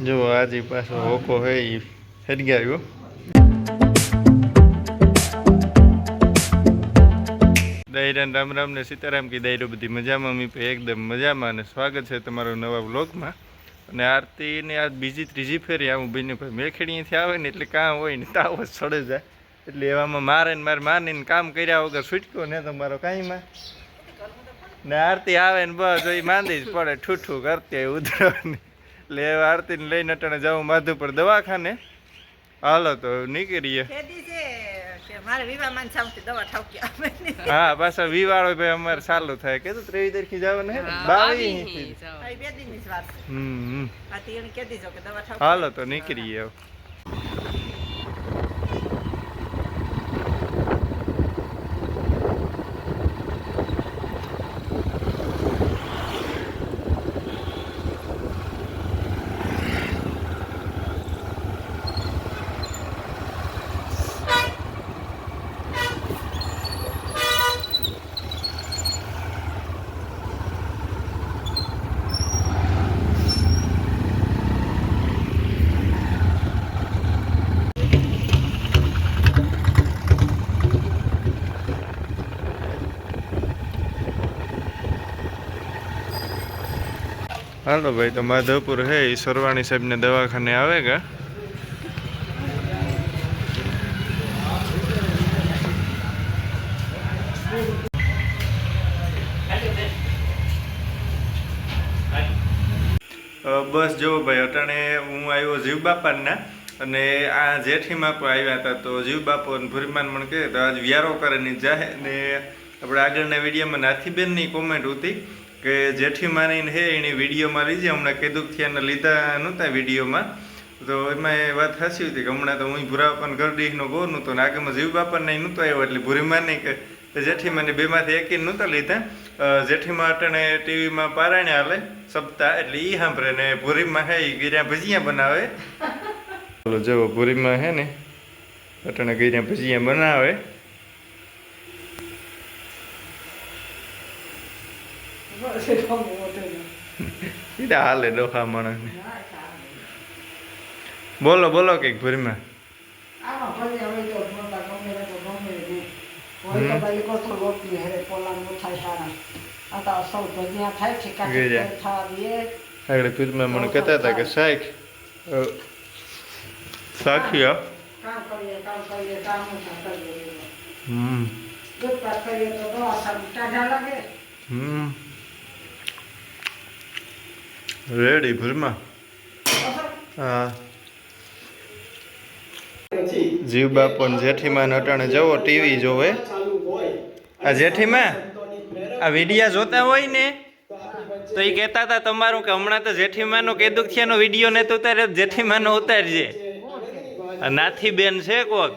જો આજે પાછો ઓકો હે એ ગયો દૈરાન રામ રામ ને સીતારામ કી દાયરો બધી મજામાં મી પે એકદમ મજામાં અને સ્વાગત છે તમારું નવા બ્લોગમાં અને આરતી ને આજ બીજી ત્રીજી ફેરી આવું ભાઈને ભાઈ મેખડીથી આવે ને એટલે કામ હોય ને તાવ સડે જાય. એટલે એવામાં મારે ને મારે મારીને કામ કર્યા વગર છૂટક્યો ને તમારો કાંઈમાં ને આરતી આવે ને બસ એ માંદી જ પડે ઠૂઠું કરતી હોય ઉધરવાની એટલે આરતીને લઈને અટાણે જવું માધુ પર દવાખાને. હાલો તો નીકળીએ. હા પાછા વિવાળો ભાઈ અમારે ચાલુ થાય. કે ત્રેવીસ તારીખે જવાનું હે? બાવીસ હમ હાલો તો નીકળીએ હાલો ભાઈ, તો માધવપુર હે એ સરવાણી સાહેબને દવાખાને આવે કે બસ જો ભાઈ, અટાણે હું આવ્યો જીવ બાપાના અને આ જેઠીમાં પણ આવ્યા હતા, તો જીવ બાપો અને ભૂરીમાન પણ કહે તો આજ વ્યારો કરીને જાહે ને આપણે આગળના વિડીયોમાં નાથીબેનની કોમેન્ટ હતી કે જેઠીમાની હે, એની વિડીયોમાં લીધી હમણાં કીધું એને લીધા નહોતા વિડીયોમાં. તો એમાં એ વાત સાચી હતી કે હમણાં તો હું ભૂરાપન ગરડીનો ગો નહોતો ને આગળમાં જીવ બાપાને નહોતો આવ્યો, એટલે ભૂરીમાની કે જેઠીમાની બેમાંથી એકી નહોતા લીધા. જેઠીમા અટણે ટીવીમાં પારાયણ હાલે, સપ્તાહ, એટલે એ સાંભળે ને ભૂરીમાં હે એ ગીર્યા ભજીયા બનાવે. ચાલો જો ભૂરીમાં હે ને, અટાણે ગીર્યા ભજીયા બનાવે સીધા હાલે ડોહા માણસને બોલો બોલો કંઈક ભૂરીમાં આમાં ભલે હવે તો મોટા ગમે તે તો ગમે તે. હોય તો ભાઈ કોથળો રોટલી હરે પોલાણ મીઠાઈ સારા. આ તો સૌ ભજીયા હાલે છે માણસ. બોલો બોલો કંઈક દે. આગળ ભૂરીમાં મને કહેતા હતા કે સાખ કરીએ હમ. હમ. રેડી ભૂરીમાં હા. જીવ બાપો ને જેઠીમાં અટાણે જવો ટીવી જોવે. આ જેઠીમાં? આ વિડિયા જોતા હોય ને તો એ કહેતા હતા તમારું કે હમણાં તો જેઠીમાનો કેદુખિયાનો વીડિયો ને તો ઉતારે જેઠીમાનો ઉતારજે. નાથી બેન છે કોક.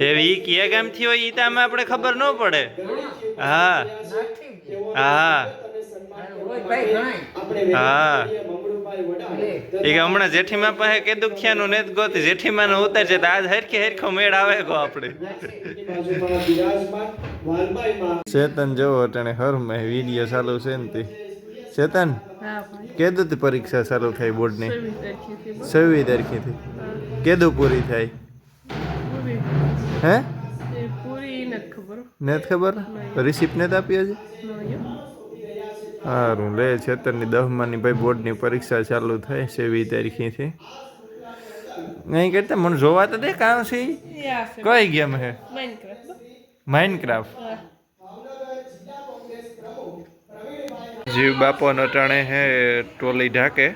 એવી કયા ગામથી હોય ઈ તો આમાં આપણે ખબર ન પડે. હા. હા. હા. એ કે હમણાં જેઠીમા પાસે કેદુખિયાનું ને જ ગોતી જેઠીમાનો ઉતારજે તો આજ હરખે હરખો મેળ આવે કો આપણે. ચેતન જોવો અટાણે હરમાં વીડિયો ચાલુ છે ને તે. ચેતન કેદું પરીક્ષા ચાલુ થાય બોર્ડની? છવ્વીસ તારીખેથી. કેદું પૂરી થાય? હે? પૂરી નથી ખબર. નથી ખબર? રિસિપ્ટ આપી હજી? સારું લે, છેતરની દસમાની ભાઈ બોર્ડની પરીક્ષા ચાલુ થાય છે છવ્વીસ તારીખેથી. નહીં કરતા, મને જોવા તો દે કામ છે? કઈ ગેમ હે માઇનક્રાફ્ટ જીવ બાપો નટાણે હે ટોલી ઢાકે.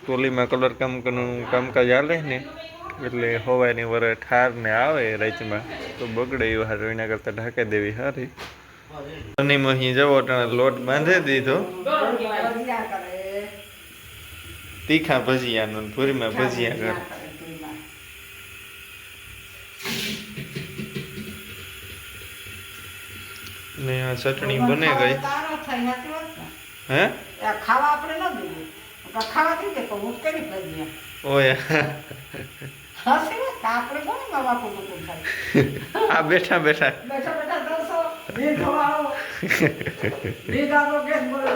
ટોલીમાં કલર કામનું કામકાજ હાલે ને, એટલે હવાની વરે ઠાર ને આવે રાઈતમાં તો બગડે એવું હાર એના કરતાં ઢાંકી દેવી સારી અને અહીં જવો લોટ બાંધી દીધો. ભજીયા. તીખા ભજીયાનું ને પૂરીમાં ભજીયા કરે ને આ ચટણી બને ગઈ. ને. હે? ખાવા આપણે ન દઈએ ખાવા દઈએ તો હું કરી ભજીયા ઓય હસી ને આપણે કોણ કુટુંબ આ બેઠા બેઠા. બેઠા બેઠા ભીખ વાળો આપણો કેસ બોલે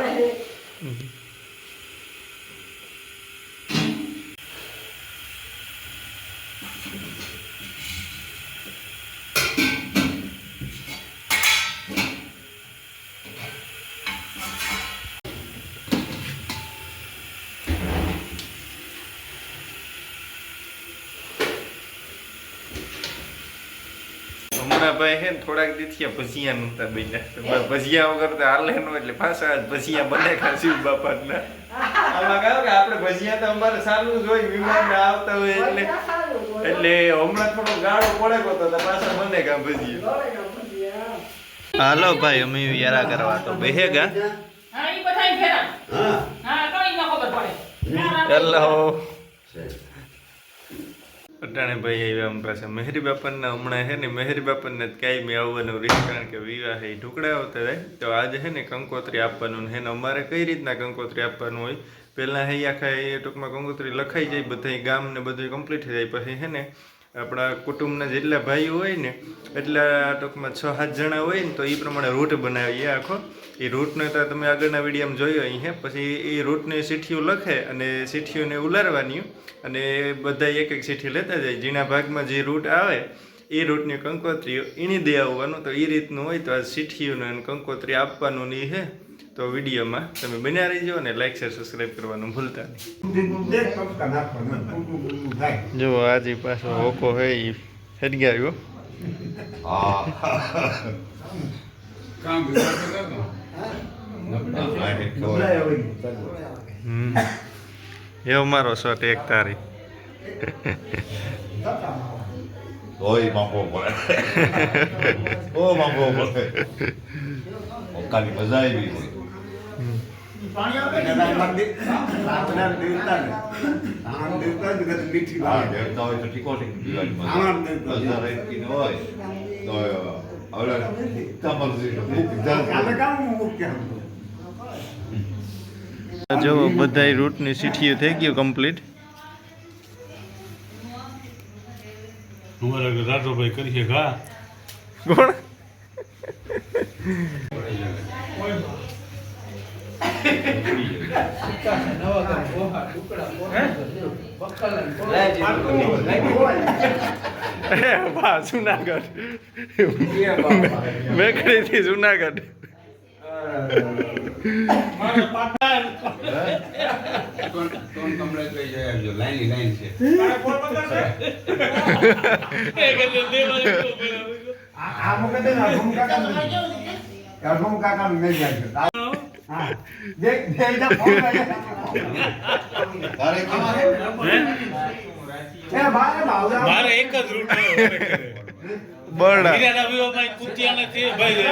રહે હમણાં ભાઈ હે ને થોડાક દીથી ભજીયા નહોતા બન્યા. ભજીયા વગર તો હાલે નો એટલે પાછા ભજીયા બને ખાસી બાપાના. આમાં કહ્યું કે આપણે ભજીયા તો અમારે સારું જ હોય વિમાન આવતા હોય એટલે. એટલે હમણાં થોડો ગાળો પડે તો તો પાછા બને કા ભજીયા. હાલો ભાઈ અમે યારા કરવા તો બેહેગા હા ઈ બધાય ફેરા હા. હા કઈ ન ખબર પડે. હેલો. અટાણે ભાઈ આવ્યા આમ પાસે મહેરી બાપનના હમણાં હે ને, મહેરી બાપનને કાંઈ મેં આવવાનું રહે કારણ કે વિવાહ એ ઢુકડા આવતા થાય તો આજે હે ને કંકોત્રી આપવાનું ને અમારે કઈ રીતના કંકોત્રી આપવાનું હોય? પહેલાં હે આખા એ ટૂંકમાં કંકોત્રી લખાઈ જાય બધા ગામ ને બધું કમ્પ્લીટ થઈ જાય. પછી હે ને આપણા કુટુંબના જેટલા ભાઈઓ હોય ને, એટલા ટૂંકમાં છ, સાત જણા હોય ને, તો એ પ્રમાણે રૂટ બનાવીએ આખો. એ રૂટને તો તમે આગળના વિડીયોમાં જોયો અહીં, હે? પછી એ રૂટની સીઠીઓ લખે અને સીઠીઓને ઉલારવાની. અને બધા એક એક સીઠી લેતા જાય. જીણા ભાગમાં જે રૂટ આવે એ રૂટની કંકોત્રીઓ એની દે આવવાનું તો એ રીતનું હોય તો આ સીઠીઓને કંકોત્રી આપવાનું નહીં હે? તો વિડીયોમાં તમે બન્યા રહીજો અને લાઈક શેર સબસ્ક્રાઈબ કરવાનું ભૂલતા નહીં. જો આજે પાછો હોકો હોય એ. હમ. એવો મારો શોટ એક તારી. Oi, mambo ઓ mambo ઓકાની મજા દેવતા જ કદી મીઠી દેવતા હોય તો ઠીકો ઠીક દેવતા. હોય તો બધાય રૂટની સીઠીઓ થઈ ગયો કમ્પ્લીટ. રાજોભાઈ રાઠોભાઈ કરી છે ઘા. કોણ? જુનાગઢ મેકડીથી જુનાગઢ કોણ કોણ કમળે કઈ જાય આવજો લાઈન લાઈન છે આ આ મૂકે દે ને, અઢોમ કાકાને લઈ જાય. અઢોમ કાકાને લઈ જાય મારે એક જ રૂટ બરડા. હીરાના વિવાહમાં કુતિયાને તે ભાઈ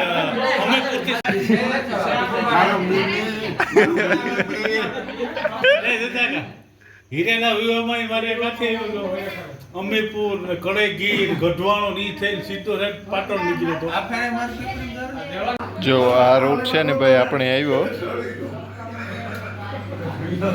અમે કુતી. હીરાના વિવાહમાં મારે એમાંથી આવ્યો હતો. અમીપુર ને કડેગીર ગઢવાણો ની થઈને સીધો સાહેબ પાટણ નીકળ્યો હતો જો આ રૂટ છે ને ભાઈ આપણે આવ્યો ના.